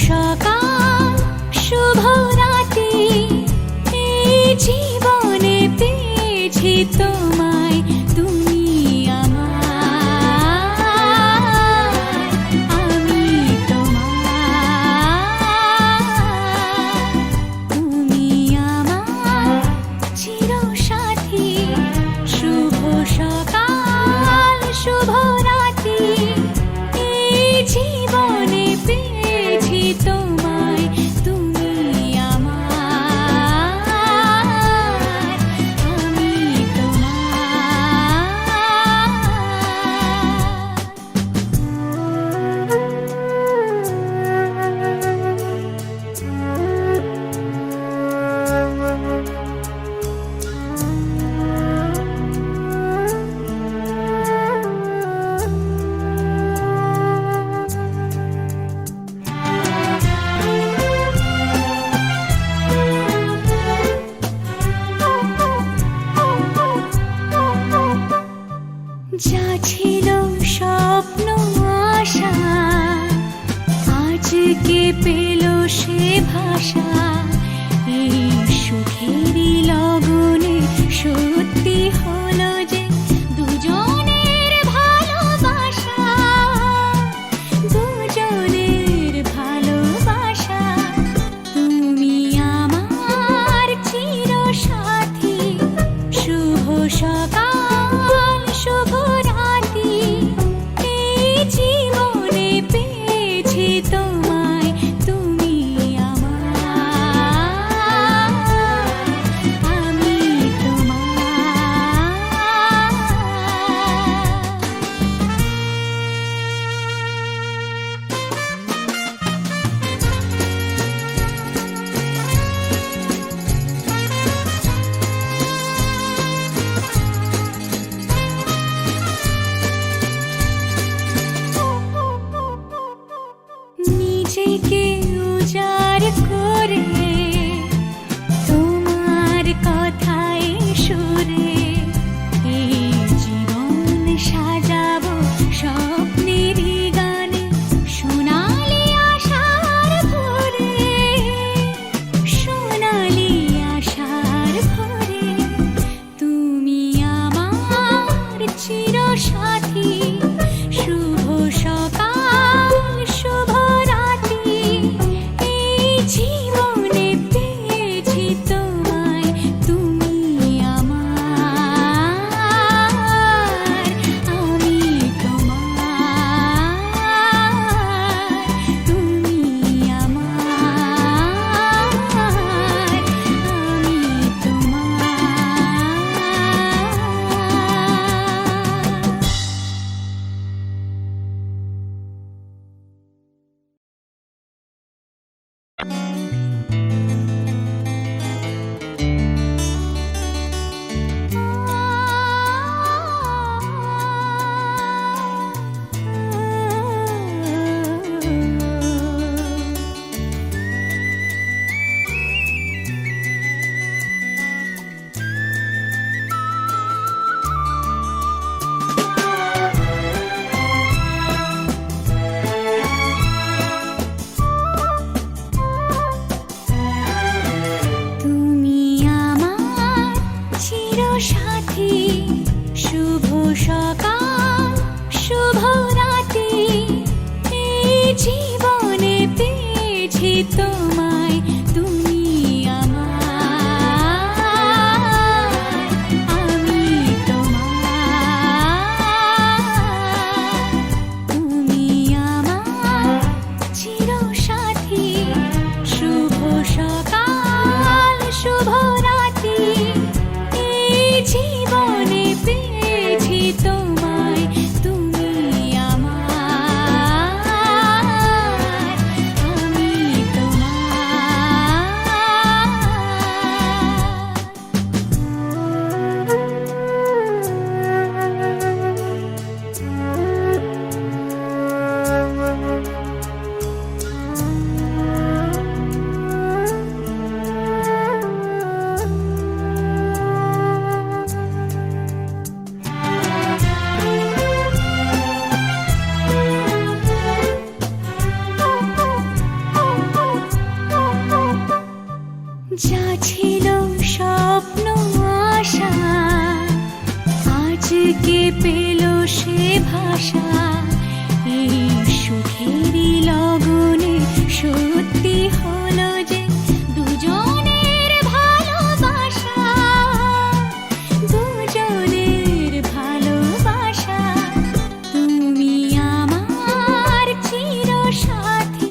说吧 যা ছিল স্বপ্ন আশা আজকে পেল সে ভাষা? দিকে উজা জীবনে পেয়েছি তোমার থেকে পেল সে ভাষা?